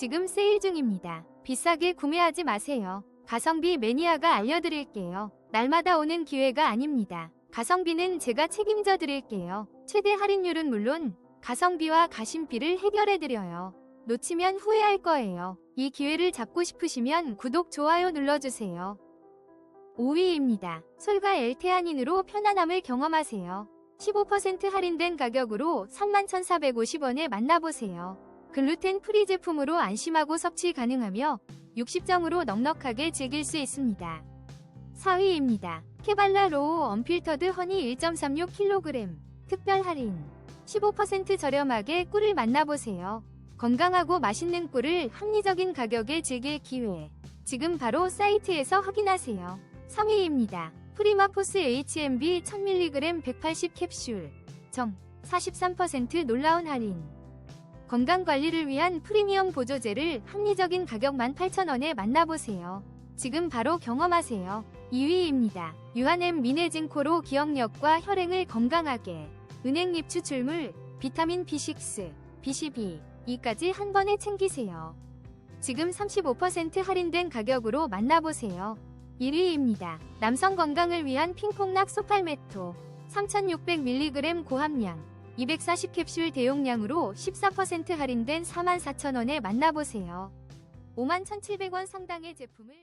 지금 세일 중입니다. 비싸게 구매하지 마세요. 가성비 매니아가 알려드릴게요. 날마다 오는 기회가 아닙니다. 가성비는 제가 책임져 드릴게요. 최대 할인율은 물론 가성비와 가심비를 해결해 드려요. 놓치면 후회할 거예요. 이 기회를 잡고 싶으시면 구독, 좋아요 눌러주세요. 5위입니다. 솔가 엘테아닌으로 편안함을 경험하세요. 15% 할인된 가격으로 31,450원에 만나보세요. 글루텐 프리 제품으로 안심하고 섭취 가능하며 60정으로 넉넉하게 즐길 수 있습니다. 4위입니다. 케발라 로우 언필터드 허니 1.36kg 특별 할인 15% 저렴하게 꿀을 만나보세요. 건강하고 맛있는 꿀을 합리적인 가격에 즐길 기회. 지금 바로 사이트에서 확인하세요. 3위입니다. 프리마포스 HMB 1000mg 180 캡슐. 정 43% 놀라운 할인. 건강관리를 위한 프리미엄 보조제를 합리적인 가격 18,000원에 만나보세요. 지금 바로 경험하세요. 2위입니다. 유한엠 미네징코로 기억력과 혈행을 건강하게. 은행잎 추출물, 비타민 B6, B12, 이까지 한 번에 챙기세요. 지금 35% 할인된 가격으로 만나보세요. 1위입니다. 남성 건강을 위한 핑퐁락 소팔메토 3600mg 고함량 240캡슐 대용량으로 14% 할인된 44,000원에 만나보세요. 51,700원 상당의 제품을